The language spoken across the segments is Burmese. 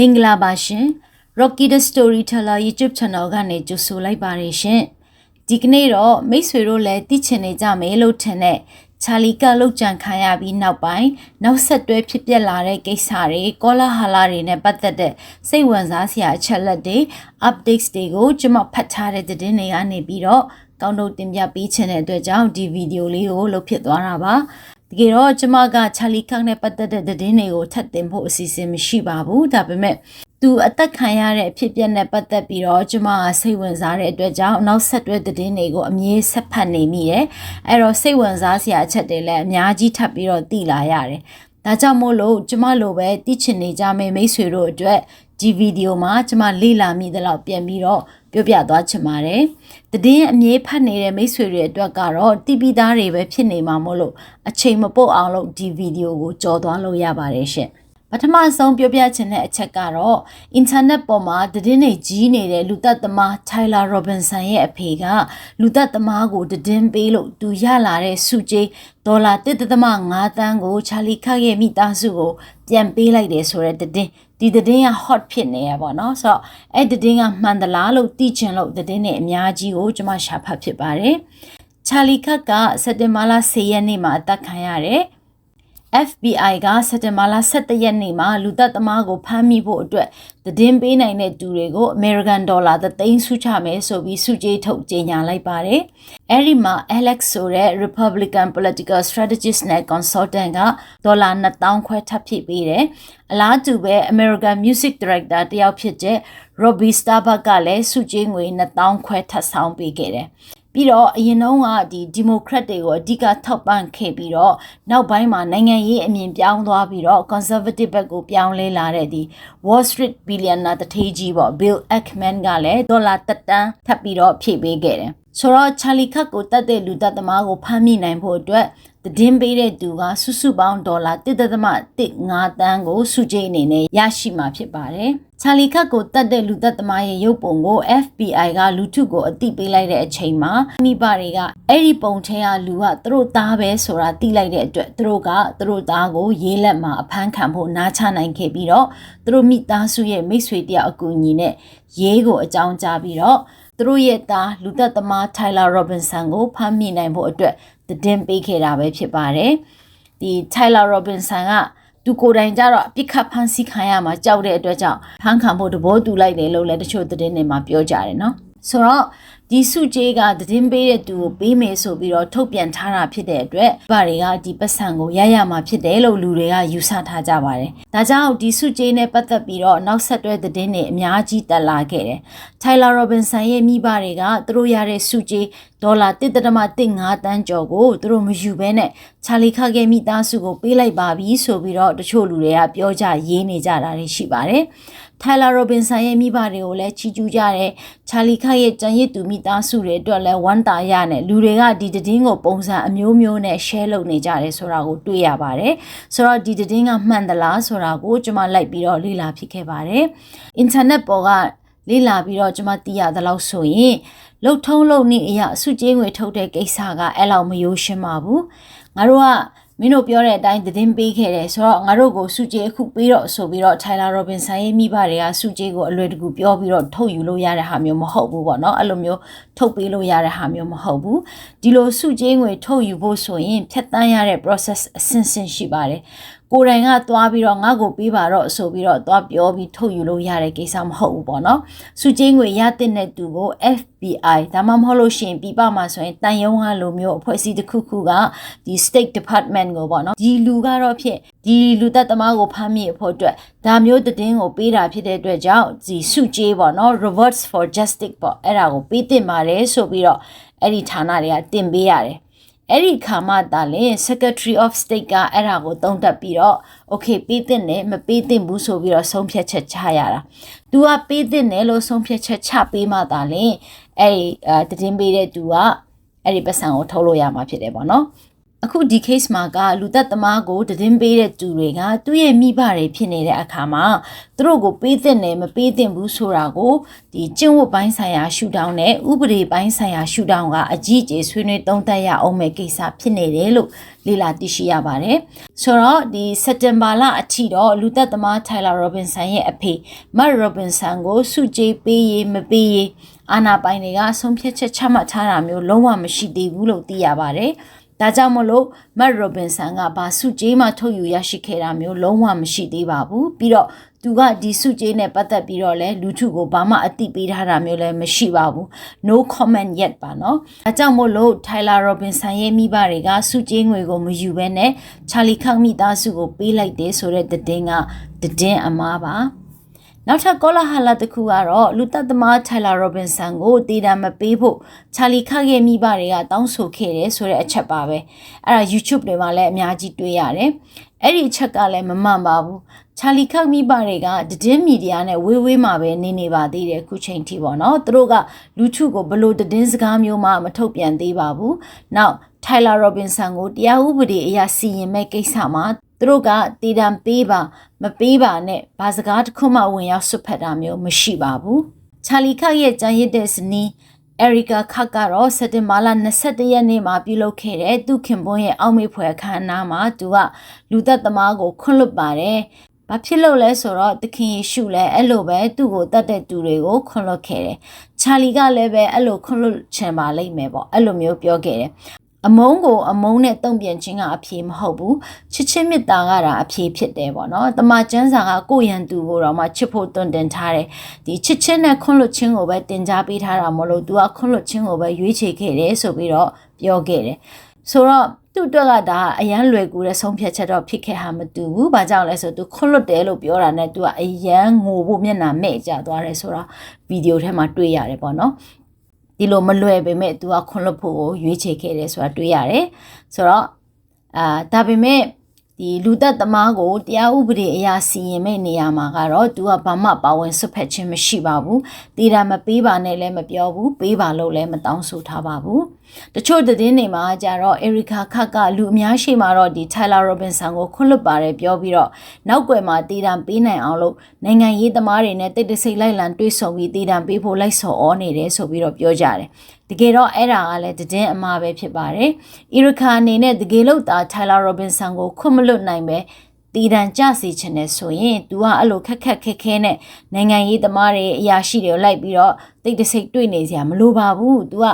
မင်္ဂလာပါရှင် Rocky the Storyteller YouTube Channel ကနေကြိုဆိုလိုက်ပါတယ်ရှင်ဒီကနေ့တော့မိတ်ဆွေတို့လည်းသိချင်နေကြမယ်လို့ထင်တဲ့ချာလီကလောက်ကြံခံရပြီးနောက်ပိုင်းနောက်ဆက်တွဲဖြစ်ပျက်လာတဲ့ကိစ္စတွေကောလာဟာလာတွေနဲ့ပတ်သက်တဲ့စိတ်ဝင်စားစရာအချက်လက်တွေ updates တွေကိုကျွန်မဖတ်ထားတဲ့သတင်းတွေကနေပြီးတော့ကောင်းတို့တင်ပြပေးချင်တဲ့အတွက်ကြောင့်ဒီဗီဒီယိုလေးကိုလုပ်ဖြစ်သွားတာပါ တကယ်တော့ကျမကချာလီခန့်နဲ့ပတ်သက်တဲ့သတင်းတွေကိုထပ်တင်ဖို့အစီအစဉ်မရှိပါဘူးဒါပေမဲ့သူအသက်ခံရတဲ့အဖြစ်အပျက်နဲ့ပတ်သက်ပြီးတော့ကျမကစိတ်ဝင်စားတဲ့အတွက်ကြောင့်နောက်ဆက်တွဲသတင်းတွေကိုအမြဲဆက်ဖတ်နေမိတယ်အဲ့တော့စိတ်ဝင်စားစရာအချက်တွေလည်းအများကြီးထပ်ပြီးတော့သိလာရတယ်ဒါကြောင့်မို့လို့ကျမလိုပဲသိချင်နေကြမယ့်မိတ်ဆွေတို့အတွက် ဒီဗီဒီယိုမှာကျမလေ့လာမိသလောက်ပြန်ပြီးတော့ပြောပြသွားချင်ပါတယ်။တည်င်းအမြဲဖတ်နေတဲ့မိတ်ဆွေတွေအတွက်ကတော့တိပိသားတွေပဲဖြစ်နေမှာမို့လို့အချိန်မပုတ်အောင်လို့ဒီဗီဒီယိုကိုကြော်သွားလို့ရပါတယ်ရှင့်။ ပထမဆုံးပြောပြချင်တဲ့အချက်ကတော့အင်တာနက်ပေါ်မှာသတင်းတွေကြီးနေတဲ့လူသက်သမား Tyler Robinson ရဲ့အဖေကလူသက်သမားကိုသတင်းပေးလို့သူရလာတဲ့စုကြေးဒေါ်လာ1.5သန်းကိုချာလီခတ်ရဲ့မိသားစုကိုပြန်ပေးလိုက်တယ်ဆိုတဲ့သတင်းဒီသတင်းက hot ဖြစ်နေရပါတော့ဆိုတော့အဲ့သတင်းကမှန်သလားလို့သိချင်လို့သတင်းတွေအများကြီးကိုကျွန်မရှာဖတ်ဖြစ်ပါတယ်ချာလီခတ်ကစက်တင်ဘာလ10ရက်နေ့မှာအသက်ခံရတယ် FBI ကစက်တင်ဘာလ17ရက်နေ့မှာလူသက်သမားကိုဖမ်းမိဖို့အတွက်သတင်းပေးနိုင်တဲ့သူတွေကို American Dollar သသိန်းစုချမယ်ဆိုပြီးစုကြေးထုတ်ကြေညာလိုက်ပါတယ်။အဲဒီမှာ Alex ဆိုတဲ့ Republican Political Strategist နဲ့ Consultant ကဒေါ်လာ2000ခွဲထပ်ဖြည့်ပေးတယ်။အလားတူပဲ American Music Director တယောက်ဖြစ်တဲ့ Robbie Starbuck ကလည်းစုကြေးငွေ2000ခွဲထပ်ဆောင်ပေးခဲ့တယ်။ ပြီးတော့အရင်တုန်းကဒီဒီမိုကရက်တွေကိုအဓိကထောက်ပံ့ခဲ့ပြီးတော့နောက်ပိုင်းမှာနိုင်ငံရေးအမြင်ပြောင်းသွားပြီးတော့ conservative ဘက်ကိုပြောင်းလဲလာတဲ့ဒီ Wall Street billionaire တထေးကြီးပေါ့ Bill Ackman ကလည်းဒေါ်လာတတန်းထပ်ပြီးတော့ဖြည့်ပေးခဲ့တယ်ဆိုတော့ချာလီခတ်ကိုတတ်တဲ့လူတတ်သမားကိုဖမ်းမိနိုင်ဖို့အတွက် သတင်းပေးတဲ့သူကစုစုပေါင်းဒေါ်လာ1.5တန်းကိုစုကြိတ်အနေနဲ့ရရှိမှာဖြစ်ပါတယ်။ချာလီခတ်ကိုတတ်တဲ့လူသက်သမားရဲ့ရုပ်ပုံကို FBI ကလူထုကိုအသိပေးလိုက်တဲ့အချိန်မှာမိဘတွေကအဲ့ဒီပုံထဲကလူကသူတို့သားပဲဆိုတာသိလိုက်တဲ့အတွက်သူတို့ကသူတို့သားကိုရေးလက်မှာအဖမ်းခံဖို့နားချနိုင်ခဲ့ပြီးတော့သူတို့မိသားစုရဲ့မိတ်ဆွေတယောက်အကူအညီနဲ့ရေးကိုအကြောင်းကြားပြီးတော့သူတို့ရဲ့သားလူသက်သမား Tyler Robinson ကိုဖမ်းမိနိုင်ဖို့အတွက် သတင်းပေးခဲ့တာပဲဖြစ်ပါတယ်။ဒီ Tyler Robinson ကသူကိုယ်တိုင်ကြတော့ပြစ်ခတ်ဖမ်းဆီးခံရမှာကြောက်တဲ့အတွက်ကြောင့်ဖမ်းခံဖို့တဘောတူလိုက်တယ်လို့လည်းတချို့သတင်းတွေမှာပြောကြတယ်နော်။ဆိုတော့ဒီစုကြေးကသတင်းပေးတဲ့သူကိုပေးမယ်ဆိုပြီးတော့ထုတ်ပြန်ထားတာဖြစ်တဲ့အတွက်ဘာတွေကဒီပတ်စံကိုရရမှာဖြစ်တယ်လို့လူတွေကယူဆထားကြပါတယ်။ဒါကြောင့်ဒီစုကြေးနဲ့ပတ်သက်ပြီးတော့နောက်ဆက်တွဲသတင်းတွေအများကြီးတက်လာခဲ့တယ်။ Tyler Robinson ရဲ့မိဘတွေကသူတို့ရတဲ့စုကြေးဒေါ်လာ1.5တန်းကျော်ကိုသူတို့မယူဘဲနဲ့ချာလီခါကဲမိသားစုကိုပေးလိုက်ပါပြီဆိုပြီးတော့တချို့လူတွေကပြောကြရေးနေကြတာတွေရှိပါတယ်။ Tyler Robinson ရဲ့မိဘတွေကိုလည်းချီးကျူးကြတယ်။ Charlie Kirk ရဲ့ကြံရစ်သူမိသားစုတွေအတွက်လည်းဝမ်းသာရနဲ့လူတွေကဒီသတင်းကိုပုံစံအမျိုးမျိုးနဲ့ share လုပ်နေကြတယ်ဆိုတာကိုတွေ့ရပါတယ်။ဆိုတော့ဒီသတင်းကမှန်သလားဆိုတာကိုကျွန်မလိုက်ပြီးတော့လေ့လာဖြစ်ခဲ့ပါတယ်။ internet ပေါ်က လေ့လာပြီးတော့ကျွန်မသိရသလောက်ဆိုရင်လှုပ်ထုံးလုံနေအရာအစုကျေးငွေထုတ်တဲ့ကိစ္စကအဲ့လောက်မယိုးရှင်းပါဘူး။ငါတို့ကမင်းတို့ပြောတဲ့အတိုင်းသတင်းပေးခဲ့တယ်ဆိုတော့ငါတို့ကိုစုကြည်အခုပေးတော့ဆိုပြီးတော့ Tyler Robinson ရဲ့မိဘတွေကစုကြည်ကိုအလွယ်တကူပြောပြီးတော့ထုတ်ယူလို့ရတဲ့ဟာမျိုးမဟုတ်ဘူးပေါ့နော်အဲ့လိုမျိုးထုတ်ပေးလို့ရတဲ့ဟာမျိုးမဟုတ်ဘူးဒီလိုစုကြည်ငွေထုတ်ယူဖို့ဆိုရင်ဖြတ်တန်းရတဲ့ process အဆင့်ဆင့်ရှိပါတယ် ကိုယ်တိုင်ကသွားပြီးတော့ငါ့ကိုပေးပါတော့ဆိုပြီးတော့သွားပြောပြီးထုတ်ယူလို့ရတဲ့ကိစ္စမဟုတ်ဘူးပေါ့နော်စုချင်းငွေရတဲ့တဲ့သူကို FBI ဒါမှမဟုတ်လို့ရှိရင်ပြပမှာဆိုရင်တန်ယုံကလိုမျိုးအဖွဲ့အစည်းတစ်ခုခုကဒီ State Department ကိုပေါ့နော်ဒီလူကတော့ဖြစ်ဒီလူသက်သမားကိုဖမ်းမိဖို့အတွက်ဒါမျိုးတည်င်းကိုပေးတာဖြစ်တဲ့အတွက်ကြောင့်ဒီစုကြေးပေါ့နော် Reverse for Justice ပေါ့အဲ့ဒါကိုပေးတင်ပါတယ်ဆိုပြီးတော့အဲ့ဒီဌာနတွေကတင်ပေးရတယ် အဲ့ဒီခါမှသာလင် Secretary of State ကအဲ့ဒါကိုသုံးသပ်ပြီးတော့ okay ပေးတဲ့နဲ့မပေးတဲ့ဘူးဆိုပြီးတော့ဆုံးဖြတ်ချက်ချရတာ။ तू ကပေးတဲ့နဲ့လို့ဆုံးဖြတ်ချက်ချပေးမှသာလင်အဲ့ဒီတည်င်းပေးတဲ့ तू ကအဲ့ဒီပတ်စံကိုထုတ်လို့ရမှာဖြစ်တယ်ပေါ့နော်။ အခုဒီ case မှာကလူသက်သမားကိုတည်င်းပေးတဲ့သူတွေကသူ့ရဲ့မိဘတွေဖြစ်နေတဲ့အခါမှာသူတို့ကိုပေးသင့်တယ်မပေးသင့်ဘူးဆိုတာကိုဒီကျင့်ဝတ်ပိုင်းဆိုင်ရာရှုထောင့်နဲ့ဥပဒေပိုင်းဆိုင်ရာရှုထောင့်ကအကြီးအကျယ်ဆွေးနွေးသုံးသပ်ရအောင်မဲ့ကိစ္စဖြစ်နေတယ်လို့လေ့လာသိရှိရပါတယ်။ဆိုတော့ဒီစက်တင်ဘာလအထိတော့လူသက်သမား Tyler Robinson ရဲ့အဖေ Matt Robinson ကိုစုကြည်ပေးရေးမပေးရေးအာနာပိုင်တွေကဆုံးဖြတ်ချက်ချမှတ်ထားတာမျိုးလုံးဝမရှိသေးဘူးလို့သိရပါတယ်။ ။ဒါကြောင့်မလို့မတ်ရိုဘင်ဆန်ကဘာစုကြေးမှထုတ်ယူရရှိခဲ့တာမျိုးလုံးဝမရှိသေးပါဘူး။ပြီးတော့သူကဒီစုကြေးနဲ့ပတ်သက်ပြီးတော့လဲလူထုကိုဘာမှအသိပေးထားတာမျိုးလည်းမရှိပါဘူး။ No comment yet ပါနော်။ဒါကြောင့်မို့လို့ Tyler Robinson ရဲ့မိဘတွေကစုကြေးငွေကိုမယူဘဲနဲ့ Charlie Cox မိသားစုကိုပေးလိုက်တယ်ဆိုတဲ့သတင်းကသတင်းအမှားပါ။ နောက်ထပ်ကောလာဟလာတစ်ခုကတော့လူသက်သမား Tyler Robinson ကိုတည်တာမပေးဖို့ချာလီခရဲ့မိဘတွေကတောင်းဆိုခဲ့တယ်ဆိုတဲ့အချက်ပါပဲအဲ့ဒါ YouTube တွေမှာလည်းအများကြီးတွေ့ရတယ်အဲ့ဒီအချက်ကလည်းမမှန်ပါဘူးချာလီခမိဘတွေကတည်င်းမီဒီယာနဲ့ဝေးဝေးမှာပဲနေနေပါသေးတယ်ခုချိန်ထိပေါ့နော်သူတို့ကလူထုကိုဘလို့တည်င်းစကားမျိုးမှမထုတ်ပြန်သေးပါဘူးနောက် Tyler Robinson ကိုတရားဥပဒေအရစီရင်မဲ့ကိစ္စမှာ သူတို့ကတည်တံပေးပါမပေးပါနဲ့ဘာစကားတစ်ခုမှဝင်ရောက်ဆွတ်ဖက်တာမျိုးမရှိပါဘူးချာလီခရဲ့ကြံရစ်တဲ့ဇနီးအရီကာခတ်ကတော့စက်တင်ဘာလ22ရက်နေ့မှာပြုလုပ်ခဲ့တဲ့သူခင်ပွန်းရဲ့အောက်မေ့ဖွယ်အခမ်းအနားမှာသူကလူသက်သမားကိုခွန့်လွတ်ပါတယ်။ဘာဖြစ်လို့လဲဆိုတော့သခင်ယေရှုလည်းအဲ့လိုပဲသူ့ကိုတတ်တဲ့သူတွေကိုခွန့်လွတ်ခဲ့တယ်။ချာလီကလည်းပဲအဲ့လိုခွန့်လွတ်ချင်ပါလိမ့်မယ်ပေါ့။အဲ့လိုမျိုးပြောခဲ့တယ် အမုန်းကိုအမုန်းနဲ့တုံ့ပြန်ခြင်းကအဖြေမဟုတ်ဘူးချစ်ချင်းမေတ္တာကတာအဖြေဖြစ်တယ်ပေါ့နော်တမချန်းစာကကိုရန်သူကိုတော့မှချစ်ဖို့တွင်တင်ထားတယ်ဒီချစ်ချင်းနဲ့ခွန့်လွတ်ခြင်းကိုပဲတင် जा ပေးထားတာမလို့ तू ကခွန့်လွတ်ခြင်းကိုပဲရွေးချယ်ခဲ့တယ်ဆိုပြီးတော့ပြောခဲ့တယ်ဆိုတော့သူ့အတွက်ကဒါအရန်လွယ်ကူတဲ့ဆုံးဖြတ်ချက်တော့ဖြစ်ခဲ့ဟာမတူဘူး။ဘာကြောင့်လဲဆိုသူခွန့်လွတ်တယ်လို့ပြောတာနဲ့သူကအရန်ငိုဖို့မျက်နှာမဲ့ကြသွားတယ်ဆိုတော့ဗီဒီယိုထဲမှာတွေ့ရတယ်ပေါ့နော်။ ဒီလိုမလွယ်ပေမဲ့ तू ကခွန်လွတ်ဖို့ကိုရွေးချယ်ခဲ့တယ်ဆိုတာတွေ့ရတယ်ဆိုတော့အာဒါပေမဲ့ဒီလူသက်သမားကိုတရားဥပဒေအရာစီရင်မဲ့နေရာမှာကတော့ तू ကဘာမှပါဝင်ဆွတ်ဖက်ခြင်းမရှိပါဘူး။တေးတာမပေးပါနဲ့လည်းမပြောဘူး။ပေးပါလို့လည်းမတောင်းဆိုထားပါဘူး။ တချို့သတင်းတွေမှာကြတော့ Erica ခတ်ကလူအများရှိမှာတော့ဒီ Tyler Robinson ကိုခွင့်လွတ်ပါတယ်ပြောပြီးတော့နောက်ွယ်မှာတေးတာပေးနိုင်အောင်လို့နိုင်ငံရေးသမားတွေနဲ့တိတ်တဆိတ်လိုက်လံတွေးဆုံပြီးတေးတာပေးဖို့လိုက်ဆော်ဩနေတယ်ဆိုပြီးတော့ပြောကြတယ်။တကယ်တော့အဲ့ဒါကလည်းတည်င်းအမှားပဲဖြစ်ပါတယ်။အီရခါအနေနဲ့တကယ်လို့သား Tyler Robinson ကိုခွင့်မလွတ်နိုင်ပဲတည်တံကြစီချင်တယ်ဆိုရင် तू ကအဲ့လိုခက်ခက်ခဲခဲနဲ့နိုင်ငံရေးသမားတွေအရာရှိတွေလိုက်ပြီးတော့တိတ်တဆိတ်တွေ့နေစရာမလိုပါဘူး။ तू က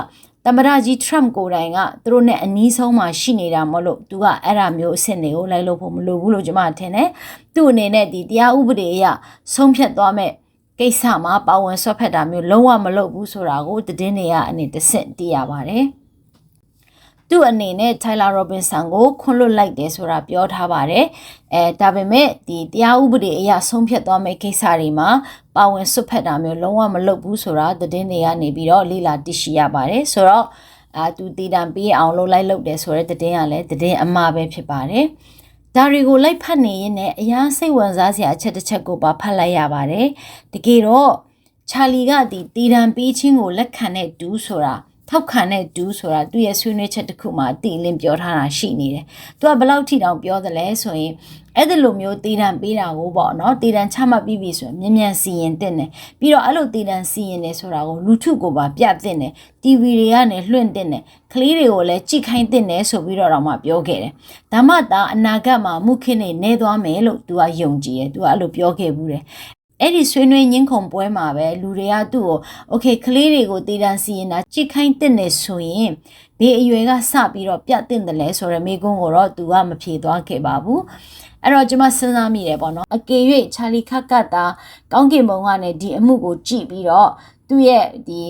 တမရကြီး Trump ကိုယ်တိုင်ကသူတို့နဲ့အနီးဆုံးမှာရှိနေတာမလို့သူကအဲ့ဒါမျိုးအစ်စ်တွေကိုလိုက်လို့ဖို့မလိုဘူးလို့ကျွန်မထင်တယ်။သူ့အနေနဲ့ဒီတရားဥပဒေအရဆုံးဖြတ်သွားမဲ့ကိစ္စမှာပါဝင်ဆွတ်ဖက်တာမျိုးလုံးဝမလုပ်ဘူးဆိုတာကိုသတင်းတွေကအနေတဆင့်သိရပါတယ်။ သူ့အနေနဲ့ Tyler Robinson ကိုခွင့်လွှတ်လိုက်တယ်ဆိုတာပြောထားပါတယ်။အဲဒါပေမဲ့ဒီတရားဥပဒေအရဆုံးဖြတ်သွားမယ့်ကိစ္စတွေမှာပါဝင်ဆွတ်ဖက်တာမျိုးလုံးဝမလုပ်ဘူးဆိုတာသတင်းတွေကနေပြီးတော့လေ့လာသိရှိရပါတယ်။ဆိုတော့အာသူတည်တံပေးအောင်လုပ်လိုက်လုပ်တယ်ဆိုတဲ့သတင်းကလည်းသတင်းအမှားပဲဖြစ်ပါတယ်။ဒါတွေကိုလိုက်ဖတ်နေရင်လည်းအရာစိတ်ဝင်စားစရာအချက်တစ်ချက်ကိုပါဖတ်လိုက်ရပါတယ်တကယ်တော့ချာလီကဒီတည်တံပေးခြင်းကိုလက်ခံတဲ့ဒူးဆိုတာ ထောက်ခံတဲ့ဒူးဆိုတာသူ့ရဲ့ဆွေးနွေးချက်တစ်ခုမှာတည်လင်းပြောထားတာရှိနေတယ်။သူကဘယ်လောက်ထိတောင်ပြောသလဲဆိုရင်အဲ့ဒီလိုမျိုးတည်တံပေးတာကိုပေါ့နော်တည်တံချမှတ်ပြီးပြီဆိုရင်မြ мян စီရင်တင်တယ်ပြီးတော့အဲ့လိုတည်တံစီရင်တယ်ဆိုတာကိုလူထုကိုပါပြတင်တယ် TV တွေကနေလွှင့်တင်တယ်ကလေးတွေကိုလည်းကြိခိုင်းတင်တယ်ဆိုပြီးတော့တော့မှပြောခဲ့တယ်ဒါမှသာအနာဂတ်မှာမှုခင်းနေနေသွားမယ်လို့သူကယုံကြည်တယ်သူကအဲ့လိုပြောခဲ့ဘူးတယ် အဲ့ဒီဆွေးနွေးညှင်းခုံပွဲမှာပဲလူတွေကသူ့ကို okay ကလေးတွေကိုတည်တံစီရင်တာကြိတ်ခိုင်းတဲ့နေဆိုရင်ဘေးအရွယ်ကစပြီးတော့ပြတ်တင်တယ်လဲဆိုတော့မိကုန်းကိုတော့သူကမဖြေသွားခဲ့ပါဘူးအဲ့တော့ကျွန်မစဉ်းစားမိတယ်ပေါ့နော်အကယ်၍ချာလီခတ်ကတ်တာကောင်းကင်ဘုံကနေဒီအမှုကိုကြည့်ပြီးတော့သူ့ရဲ့ဒီ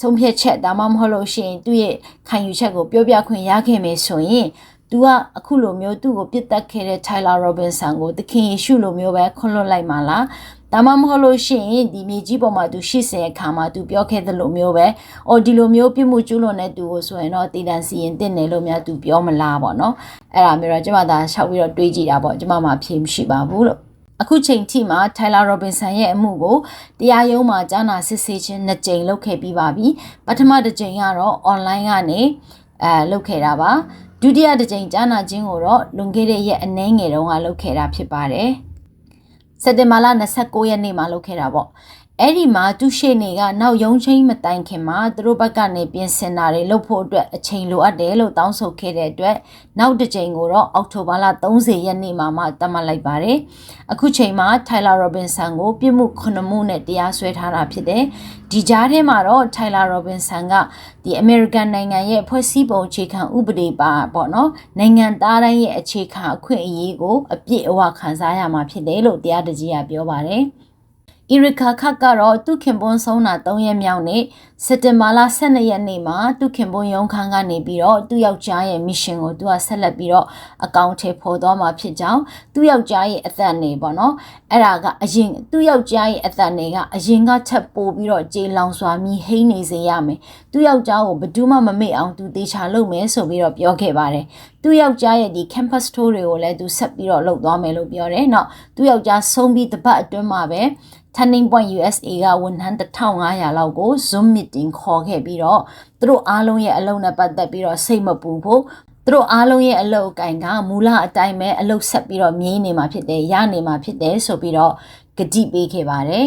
ဆုံးဖြတ်ချက်ဒါမှမဟုတ်လို့ရှိရင်သူ့ရဲ့ခံယူချက်ကိုပြောပြခွင့်ရခဲ့မယ်ဆိုရင်သူကအခုလိုမျိုးသူ့ကိုပြစ်တက်ခဲ့တဲ့ Tyler Robinson ကိုသခင်ယေရှုလိုမျိုးပဲခွင့်လွှတ်လိုက်မှာလား ဒါမှမဟုတ်လို့ရှိရင်ဒီမြေကြီးပေါ်မှာသူရှိစင်အခါမှာသူပြောခဲ့သလိုမျိုးပဲ။အော်ဒီလိုမျိုးပြမှုကျူးလွန်တဲ့သူကိုဆိုရင်တော့တည်တံစီရင်တင့်တယ်လို့များသူပြောမလားပေါ့နော်။အဲ့ဒါမျိုးတော့ကျမသာရှောက်ပြီးတော့တွေးကြည့်တာပေါ့ကျမမှဖြေမရှိပါဘူးလို့။အခုချိန်ထိမှာ Tyler Robinson ရဲ့အမှုကိုတရားရုံးမှာကြားနာစစ်ဆေးခြင်းနှစ်ကြိမ်လုပ်ခဲ့ပြီးပါပြီ။ပထမတစ်ကြိမ်ကတော့ online ကနေအဲလုပ်ခဲ့တာပါ။ဒုတိယတစ်ကြိမ်ကြားနာခြင်းကိုတော့လွန်ခဲ့တဲ့ရက်အနည်းငယ်တုန်းကလုပ်ခဲ့တာဖြစ်ပါတယ် စက်တင်ဘာလ29ရက်နေ့မှာလုပ်ခဲ့တာပေါ့ အဲ့ဒီမှာသူရှေ့နေကနောက်ရုံးချင်းမတိုင်ခင်မှာသူတို့ဘက်ကနေပြင်ဆင်တာတွေလုပ်ဖို့အတွက်အချိန်လိုအပ်တယ်လို့တောင်းဆိုခဲ့တဲ့အတွက်နောက်တစ်ချိန်ကိုတော့အောက်တိုဘာလ30ရက်နေ့မှာမှတတ်မှတ်လိုက်ပါတယ်။အခုချိန်မှာ Tyler Robinson ကိုပြစ်မှု9မှုနဲ့တရားစွဲထားတာဖြစ်တယ်။ဒီကြားထဲမှာတော့ Tyler Robinson ကဒီ American နိုင်ငံရဲ့ဖွဲ့စည်းပုံအခြေခံဥပဒေပါပေါ့နော်။နိုင်ငံသားတိုင်းရဲ့အခြေခံအခွင့်အရေးကိုအပြည့်အဝခံစားရမှာဖြစ်တယ်လို့တရားတကြီးကပြောပါတယ်။ အီရခါခတ်ကတော့သူခင်ပွန်းဆုံးတာ3ရက်မြောက်နေ့စက်တင်ဘာလ12ရက်နေ့မှာသူခင်ပွန်းရုံးခန်းကနေပြီးတော့သူ့ယောက်ျားရဲ့မစ်ရှင်ကိုသူကဆက်လက်ပြီးတော့အကောင့်ထဲပေါ်သွားမှာဖြစ်ကြောင်းသူ့ယောက်ျားရဲ့အသက်နေပေါ့နော်အဲ့ဒါကအရင်သူ့ယောက်ျားရဲ့အသက်နေကအရင်ကချက်ပို့ပြီးတော့ကြေလောင်စွာမြည်ဟိနေစေရမယ်သူ့ယောက်ျားကိုဘယ်သူမှမမေ့အောင်သူတေချာလုပ်မယ်ဆိုပြီးတော့ပြောခဲ့ပါတယ်သူ့ယောက်ျားရဲ့ဒီ campus tour တွေကိုလည်းသူဆက်ပြီးတော့လုပ်သွားမယ်လို့ပြောတယ်။နောက်သူ့ယောက်ျားဆုံးပြီးတပတ်အတွင်းမှာပဲ Turning Point USA ကဝန်ထမ်း1500လောက်ကို Zoom meeting ခေါ်ခဲ့ပြီးတော့သူတို့အားလုံးရဲ့အလုပ်နဲ့ပတ်သက်ပြီးတော့စိတ်မပူဖို့သူတို့အားလုံးရဲ့အလုပ်အကင်ကမူလအတိုင်းပဲအလုပ်ဆက်ပြီးတော့မြင်းနေမှာဖြစ်တယ်ရနေမှာဖြစ်တယ်ဆိုပြီးတော့ကတိပေးခဲ့ပါတယ်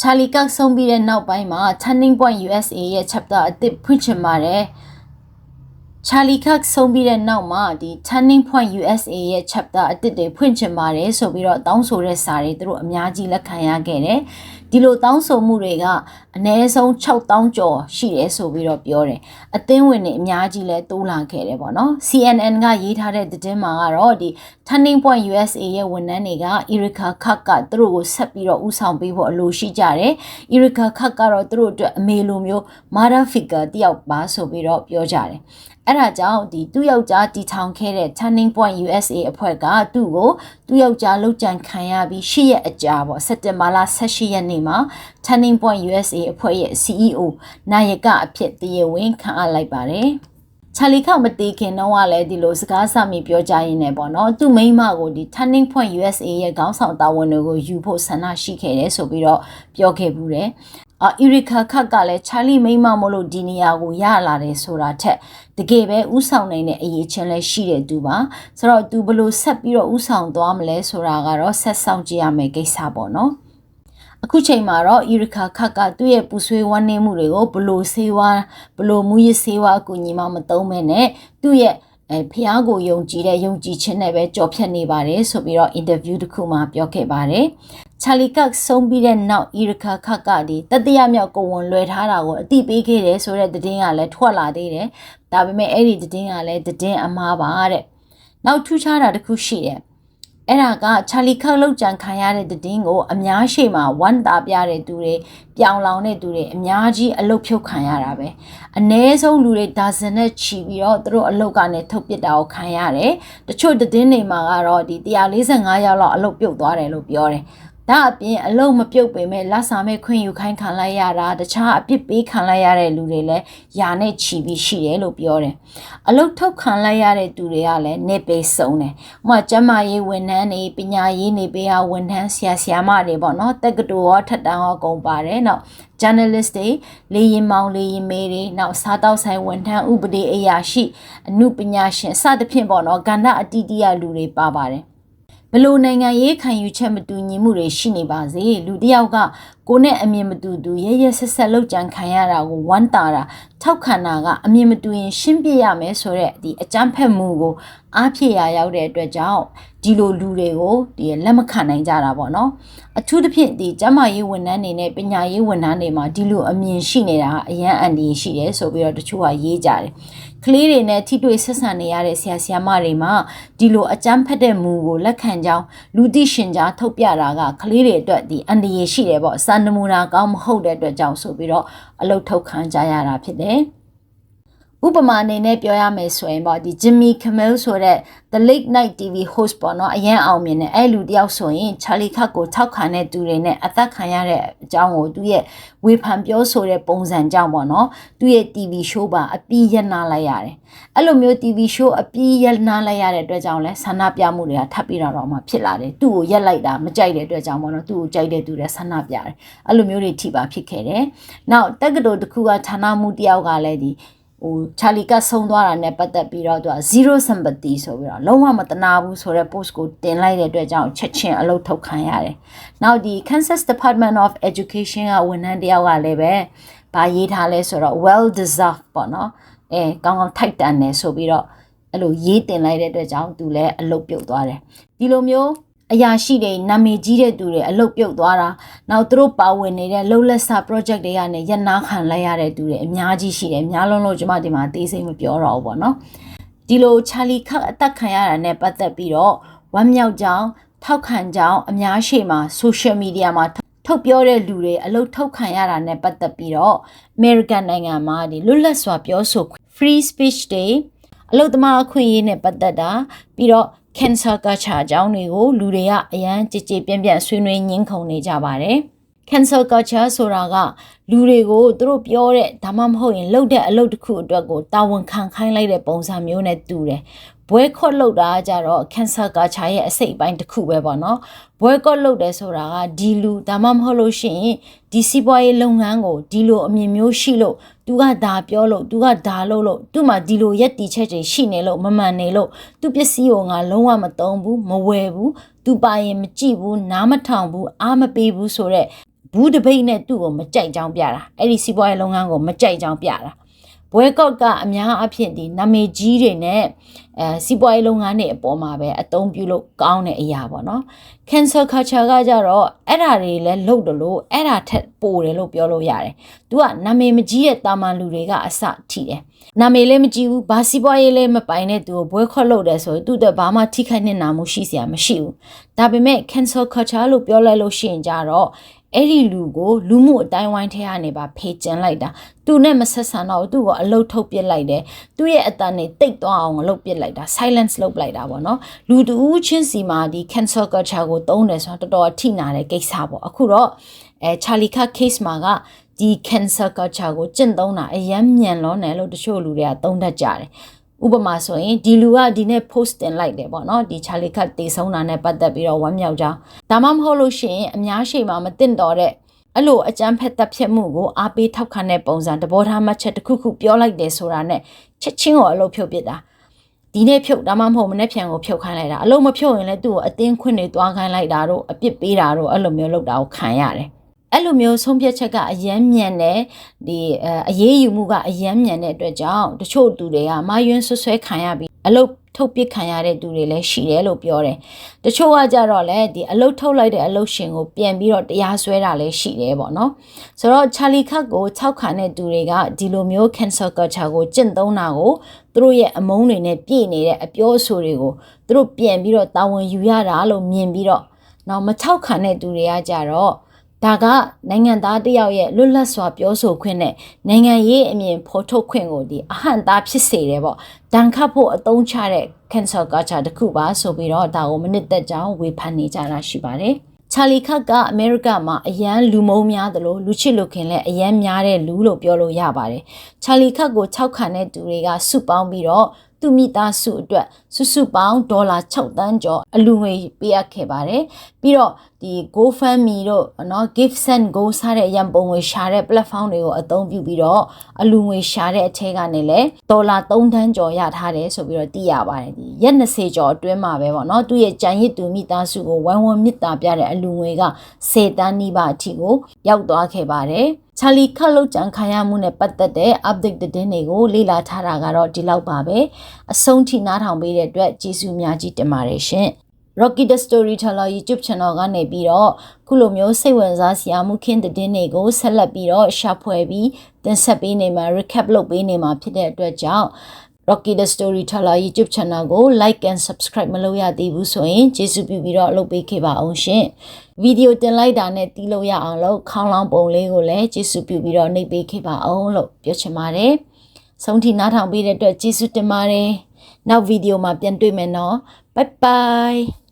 ချာလီကတ်ဆုံးပြီးတဲ့နောက်ပိုင်းမှာ Turning Point USA ရဲ့ chapter အသစ်ဖွင့်ချင်ပါတယ်။ ချာလီခတ်ဆုံးပြီးတဲ့နောက်မှာဒီ Turning Point USA ရဲ့ chapter အစ်စ်တွေဖွင့်ချင်ပါတယ်ဆိုပြီးတော့တောင်းဆိုတဲ့စာတွေသူတို့အများကြီးလက်ခံရခဲ့တယ်ဒီလိုတောင်းဆိုမှုတွေကအနည်းဆုံး6000ကျော်ရှိတယ်ဆိုပြီးတော့ပြောတယ်အသင်းဝင်တွေအများကြီးလဲတိုးလာခဲ့တယ်ပေါ့နော် CNN ကရေးထားတဲ့သတင်းမှာကတော့ဒီ Turning Point USA ရဲ့ဝန်ထမ်းတွေက Erika Kak ကသူတို့ကိုဆက်ပြီးတော့ဥဆောင်ပေးဖို့အလိုရှိကြတယ် Erika Kak ကတော့သူတို့အတွက်အမေလိုမျိုး mother figure တယောက်ပါဆိုပြီးတော့ပြောကြတယ် အဲ့ဒါကြောင့်ဒီသူ့ယောက်ျားတီထောင်ခဲ့တဲ့ Turning Point USA အဖွဲ့ကသူ့ကိုသူ့ယောက်ျားလှုပ်ကြံခံရပြီး၈ရက်အကြာပေါ့စက်တင်ဘာလ18ရက်နေ့မှာ Turning Point USA အဖွဲ့ရဲ့ CEO နာယကအဖြစ်တရားဝင်ခံအပ်လိုက်ပါတယ်ချာလီခမတေးခင်တော့ကလည်းဒီလိုစကားစမိပြောကြရင်းနဲ့ပေါ့နော်သူ့မိန်းမကိုဒီ Turning Point USA ရဲ့ခေါင်းဆောင်တာဝန်တွေကိုယူဖို့ဆန္ဒရှိခဲ့တယ်ဆိုပြီးတော့ပြောခဲ့ဘူးတယ် အာအီရီကာခတ်ကလည်းချာလီမိမမလို့ဒီနေရာကိုရလာတယ်ဆိုတာထက်တကယ်ပဲဥဆောင်နိုင်တဲ့အရေးချင်းလည်းရှိတဲ့သူပါဆိုတော့သူဘလို့ဆက်ပြီးတော့ဥဆောင်သွားမလဲဆိုတာကတော့ဆက်ဆောင်ကြည့်ရမယ့်ကိစ္စပေါ့နော်အခုချိန်မှာတော့အီရီကာခတ်ကသူ့ရဲ့ပူဆွေးဝမ်းနည်းမှုတွေကိုဘလို့ဆေးဝါးဘလို့မူရဆေးဝါးအကူအညီမှမသုံးမဲနဲ့သူ့ရဲ့အဲဖះကိုယုံကြည်တဲ့ယုံကြည်ခြင်းနဲ့ပဲကြော်ဖြတ်နေပါတယ်ဆိုပြီးတော့အင်တာဗျူးတစ်ခုမှာပြောခဲ့ပါတယ် ချာလီကတ်ဆုံးပြီးတဲ့နောက်အီရခါခတ်ကဒီတတိယမြောက်ကိုဝန်လွယ်ထားတာကိုအတိပေးခဲ့တယ်ဆိုတဲ့သတင်းကလည်းထွက်လာသေးတယ်ဒါပေမဲ့အဲ့ဒီသတင်းကလည်းသတင်းအမှားပါတဲ့နောက်ထူးခြားတာတစ်ခုရှိတယ်အဲ့ဒါကချာလီခတ်လောက်ကြံခံရတဲ့တဲ့င်းကိုအများရှိမှဝမ်းတာပြတဲ့သူတွေပြောင်လောင်တဲ့သူတွေအများကြီးအလုတ်ဖြုတ်ခံရတာပဲအ ਨੇ ဆုံးလူတွေဒါဇင်နဲ့ချီပြီးတော့သူတို့အလုတ်ကနေထုတ်ပစ်တာကိုခံရတယ်တချို့တဲ့င်းတွေမှာကတော့ဒီ145ရောက်လောက်အလုတ်ပြုတ်သွားတယ်လို့ပြောတယ် ဒါအပြင်အလုံးမပြုတ်ပေမဲ့လက်စာမဲ့ခွင့်ယူခိုင်းခံလိုက်ရတာတခြားအပြစ်ပေးခံလိုက်ရတဲ့လူတွေလည်းယာနဲ့ချီပြီးရှိတယ်လို့ပြောတယ်အလုံးထုတ်ခံလိုက်ရတဲ့သူတွေကလည်းနေပေဆုံးတယ်ဥပမာကျမရေးဝန်ထမ်းတွေပညာရေးနေပေးဟာဝန်ထမ်းဆရာဆရာမတွေပေါ့နော်တက္ကသိုလ်ရောထက်တန်းရောကုန်ပါတယ်နောက် journalist တွေလေရင်မောင်လေရင်မေတွေနောက်စားတောက်ဆိုင်ဝန်ထမ်းဥပဒေအရာရှိအမှုပညာရှင်စသဖြင့်ပေါ့နော်ကဏ္ဍအတီးတီးရလူတွေပါပါတယ် ဘလို့နိုင်ငံရေးခံယူချက်မတူညီမှုတွေရှိနေပါစေလူတယောက်က ကိုနဲ့အမြင်မတူသူရဲရဲဆက်ဆက်လောက်ကြံခံရတာကိုဝမ်းတာတာထောက်ခံတာကအမြင်မတူရင်ရှင်းပြရမယ်ဆိုတဲ့ဒီအကြမ်းဖက်မှုကိုအားဖြည့်ရရောက်တဲ့အတွက်ကြောင့်ဒီလိုလူတွေကိုဒီလက်မခံနိုင်ကြတာပေါ့နော်အထူးသဖြင့်ဒီကျမရေးဝန်ထမ်းတွေနဲ့ပညာရေးဝန်ထမ်းတွေမှာဒီလိုအမြင်ရှိနေတာအရန်အန်ဒီရှိတယ်ဆိုပြီးတော့တချို့ကရေးကြတယ်ကလေးတွေနဲ့ထိတွေ့ဆက်ဆံနေရတဲ့ဆရာဆရာမတွေမှာဒီလိုအကြမ်းဖက်တဲ့မူကိုလက်ခံကြောင်းလူသိရှင်ကြားထုတ်ပြတာကကလေးတွေအတွက်ဒီအန်ဒီရရှိတယ်ပေါ့စံနမူနာကောင်းမဟုတ်တဲ့အတွက်ကြောင့်ဆိုပြီးတော့အလုတ်ထုတ်ခံကြရတာဖြစ်တယ် ဥပမာအနေနဲ့ပြောရမယ်ဆိုရင်ပေါ့ဒီ Jimmy Kimmel ဆိုတဲ့ The Late Night TV host ပေါ့နော်အရင်အောင်မြင်တဲ့အဲ့လူတယောက်ဆိုရင် Charlie Kirk ကိုထောက်ခံတဲ့သူတွေနဲ့အသက်ခံရတဲ့အကြောင်းကိုသူရဲ့ဝေဖန်ပြောဆိုတဲ့ပုံစံကြောင့်ပေါ့နော်သူရဲ့ TV show ပါအပြီးရနာလိုက်ရတယ်အဲ့လိုမျိုး TV show အပြီးရနာလိုက်ရတဲ့အတွက်ကြောင့်လဲဆန္ဒပြမှုတွေကထပ်ပြီးတော့မှဖြစ်လာတယ်သူ့ကိုရက်လိုက်တာမကြိုက်တဲ့အတွက်ကြောင့်ပေါ့နော်သူ့ကိုကြိုက်တဲ့သူတွေဆန္ဒပြတယ်အဲ့လိုမျိုးတွေထိပါဖြစ်ခဲ့တယ်နောက်တက္ကသိုလ်တစ်ခုကဌာနမှုတယောက်ကလည်းဒီ ဟိုချာလီကဆုံးသွားတာနဲ့ပတ်သက်ပြီးတော့သူက0 sympathy ဆိုပြီးတော့လုံးဝမတနာဘူးဆိုတဲ့ post ကိုတင်လိုက်တဲ့အတွက်ကြောင့်ချက်ချင်းအလုပ်ထုတ်ခံရတယ်။နောက်ဒီ Kansas Department of Education ကဝန်ထမ်းတယောက်ကလည်းပဲဗာရေးထားလဲဆိုတော့ well deserved ပေါ့နော်။အဲကောင်းကောင်းထိုက်တန်တယ်ဆိုပြီးတော့အဲ့လိုရေးတင်လိုက်တဲ့အတွက်ကြောင့်သူလည်းအလုပ်ပြုတ်သွားတယ်။ဒီလိုမျိုး အရာရှိတွေနာမည်ကြီးတဲ့သူတွေအလုတ်ပြုတ်သွားတာနောက်သူတို့ပါဝင်နေတဲ့လှုပ်လက်စာ project တွေကနေရနာခံလိုက်ရတဲ့သူတွေအများကြီးရှိတယ်အများလုံးလို့ကျွန်မဒီမှာအသေးစိတ်မပြောတော့ဘူးပေါ့နော်ဒီလိုချာလီခတ်အသက်ခံရတာနဲ့ပတ်သက်ပြီးတော့ဝမ်းမြောက်ကြောင်းထောက်ခံကြောင်းအများရှိမှာ social media မှာထုတ်ပြောတဲ့လူတွေအလုတ်ထုတ်ခံရတာနဲ့ပတ်သက်ပြီးတော့ American နိုင်ငံမှာဒီလွတ်လပ်စွာပြောဆို free speech day အလုတ်သမားအခွင့်အရေးနဲ့ပတ်သက်တာပြီးတော့ cancer ကချာအကြောင်းတွေကိုလူတွေကအရန်ကြည်ကြည်ပြန့်ပြန့်ဆွေးနွေးညှင်းခုန်နေကြပါတယ်။ cancer culture ဆိုတာကလူတွေကိုသူတို့ပြောတဲ့ဒါမှမဟုတ်ရင်လှုပ်တဲ့အလုပ်တစ်ခုအတွက်ကိုတာဝန်ခံခိုင်းလိုက်တဲ့ပုံစံမျိုးနဲ့တူတယ်ဘွဲခွတ်လောက်တာကြတော့ cancer ကာချာရဲ့အစိတ်အပိုင်းတစ်ခုပဲပေါ့နော်ဘွဲခွတ်လောက်တယ်ဆိုတာကဒီလူဒါမှမဟုတ်လို့ရှိရင်ဒီစီးပွားရေးလုပ်ငန်းကိုဒီလိုအမြင်မျိုးရှိလို့သူကဒါပြောလို့သူကဒါလုပ်လို့သူ့မှာဒီလိုရက်တီချက်တွေရှိနေလို့မမှန်နေလို့သူပစ္စည်းကိုငါလုံးဝမသုံးဘူးမဝယ်ဘူးသူပါရင်မကြည့်ဘူးနားမထောင်ဘူးအားမပေးဘူးဆိုတော့ ဘူးတပိတ်နဲ့သူ့ကိုမကြိုက်ကြောင်းပြတာအဲ့ဒီစီးပွားရေးလုပ်ငန်းကိုမကြိုက်ကြောင်းပြတာဘွဲကော့ကအများအဖြစ်ဒီနာမည်ကြီးတွေနဲ့အဲစီးပွားရေးလုပ်ငန်းတွေအပေါ်မှာပဲအသုံးပြုလို့ကောင်းတဲ့အရာပေါ့နော် cancel culture ကကြတော့အဲ့ဓာတွေလည်းလုပ်တယ်လို့အဲ့ဓာထက်ပိုတယ်လို့ပြောလို့ရတယ်။ तू ကနာမည်မကြီးတဲ့တာမန်လူတွေကအစထိတယ်။နာမည်လည်းမကြီးဘူးဘာစီးပွားရေးလည်းမပိုင်တဲ့သူကိုဘွဲခွက်လုပ်တယ်ဆိုရင်သူ့အတွက်ဘာမှထိခိုက်နေတာမှုရှိစရာမရှိဘူး။ဒါပေမဲ့ cancel culture လို့ပြောလိုက်လို့ရှိရင်ကြတော့ အဲ့ဒီလူကိုလူမှုအတိုင်းဝိုင်းထဲကနေပါဖေကျင်လိုက်တာသူနဲ့မဆက်ဆံတော့သူ့ကိုအလုတ်ထုတ်ပစ်လိုက်တယ်သူ့ရဲ့အတန်နေတိတ်သွားအောင်လုပ်ပစ်လိုက်တာ silence လုပ်လိုက်တာပေါ့နော်လူတူးချင်းစီမှာဒီ cancel culture ကိုသုံးတယ်ဆိုတော့တော်တော်အထိနာတဲ့ကိစ္စပေါ့အခုတော့အဲ Charlie Kat case မှာကဒီ cancel culture ကိုကျင့်သုံးတာအယမ်းမြန်လွန်းတယ်လို့တချို့လူတွေကသုံးတတ်ကြတယ် ဥပမာဆိုရင်ဒီလူကဒီနေ့ post တင်လိုက်တယ်ပေါ့နော်ဒီ Charlie Kat တေဆုံးတာနဲ့ပတ်သက်ပြီးတော့ဝမ်းမြောက်ကြောင်းဒါမှမဟုတ်လို့ရှိရင်အများရှိမှမသိတော့တဲ့အဲ့လိုအကြမ်းဖက်တပ်ဖြတ်မှုကိုအားပေးထောက်ခံတဲ့ပုံစံတဘောထားမှတ်ချက်တစ်ခုခုပြောလိုက်တယ်ဆိုတာနဲ့ချက်ချင်းကိုအလုပ်ဖြုတ်ပစ်တာဒီနေ့ဖြုတ်ဒါမှမဟုတ်မနေ့ဖြန်ကိုဖြုတ်ခိုင်းလိုက်တာအလုံးမဖြုတ်ရင်လည်းသူ့ကိုအတင်းခွင့်တွေတွားခိုင်းလိုက်တာတို့အပြစ်ပေးတာတို့အဲ့လိုမျိုးလုပ်တာကိုခံရတယ် အဲ့လိုမျိုးဆုံးဖြတ်ချက်ကအယမ်းမြန်တယ်ဒီအရေးယူမှုကအယမ်းမြန်တဲ့အတွက်ကြောင့်တချို့သူတွေကမာယွန်းဆွဆွဲခံရပြီးအလုတ်ထုတ်ပစ်ခံရတဲ့သူတွေလည်းရှိတယ်လို့ပြောတယ်။တချို့ကကြတော့လည်းဒီအလုတ်ထုတ်လိုက်တဲ့အလုတ်ရှင်ကိုပြန်ပြီးတော့တရားစွဲတာလည်းရှိတယ်ပေါ့နော်။ဆိုတော့ချာလီခတ်ကို၆ခံတဲ့သူတွေကဒီလိုမျိုး cancel culture ကိုကျင့်သုံးတာကိုသူတို့ရဲ့အမုန်းတွေနဲ့ပြည့်နေတဲ့အပြောအဆိုတွေကိုသူတို့ပြန်ပြီးတော့တာဝန်ယူရတာလို့မြင်ပြီးတော့နောက်မ၆ခံတဲ့သူတွေကကြတော့ ဒါကနိုင်ငံသားတယောက်ရဲ့လွတ်လပ်စွာပြောဆိုခွင့်နဲ့နိုင်ငံရေးအမြင်ဖော်ထုတ်ခွင့်ကိုဒီအဟန့်သားဖြစ်စေတယ်ပေါ့ဒဏ်ခတ်ဖို့အသုံးချတဲ့ cancel culture တခုပါဆိုပြီးတော့ဒါကိုမနစ်သက်ကြောင်းဝေဖန်နေကြတာရှိပါတယ်ချာလီခတ်ကအမေရိကမှာအရန်လူမုံများသလိုလူချစ်လူခင်လည်းအရန်များတဲ့လူလို့ပြောလို့ရပါတယ်။ချာလီခတ်ကို၆ခံတဲ့သူတွေကစုပေါင်းပြီးတော့သူမိသားစုအတွက်စုစုပေါင်းဒေါ်လာ6တန်းကျော်အလူငွေပေးအပ်ခဲ့ပါတယ်ပြီးတော့ဒီ GoFundMe တို့เนาะ Give Send Go စတဲ့ရန်ပုံငွေရှာတဲ့ platform တွေကိုအသုံးပြုပြီးတော့အလူငွေရှာတဲ့အထက်ကနေလည်းဒေါ်လာ3တန်းကျော်ရထားတယ်ဆိုပြီးတော့သိရပါတယ်ဒီရက်20ကျော်အတွင်းမှာပဲပေါ့เนาะသူ့ရဲ့ကြံရစ်သူမိသားစုကိုဝိုင်းဝန်းမြစ်တာပြတဲ့အလူငွေက10တန်းနီးပါးအထိကိုရောက်သွားခဲ့ပါတယ်ချာလီခတ်လောက်ကြံခံရမှုနဲ့ပတ်သက်တဲ့ update သတင်းတွေကိုလေ့လာထားတာကတော့ဒီလောက်ပါပဲအဆုံးထိနားထောင်ပေးတဲ့အတွက်ကျေးဇူးများကြီးတင်ပါတယ်ရှင် Rocky the Storyteller YouTube Channel ကနေပြီးတော့ခုလိုမျိုးစိတ်ဝင်စားစရာမှုခင်းသတင်းတွေကိုဆက်လက်ပြီးတော့ရှာဖွေပြီးတင်ဆက်ပေးနေမှာ recap လုပ်ပေးနေမှာဖြစ်တဲ့အတွက်ကြောင့် Rocky the Storyteller YouTube channel ကို like and subscribe မလုပ်ရသေးဘူးဆိုရင်ကျေးဇူးပြုပြီးတော့လုပ်ပေးခဲ့ပါအောင်ရှင်။ဗီဒီယိုတင်လိုက်တာနဲ့တီးလို့ရအောင်လို့ခေါင်းလောင်းပုံလေးကိုလည်းကျေးဇူးပြုပြီးတော့နှိပ်ပေးခဲ့ပါအောင်လို့ပြောချင်ပါတယ်။ဆုံးထိနားထောင်ပေးတဲ့အတွက်ကျေးဇူးတင်ပါတယ်။နောက်ဗီဒီယိုမှာပြန်တွေ့မယ်နော်။ Bye bye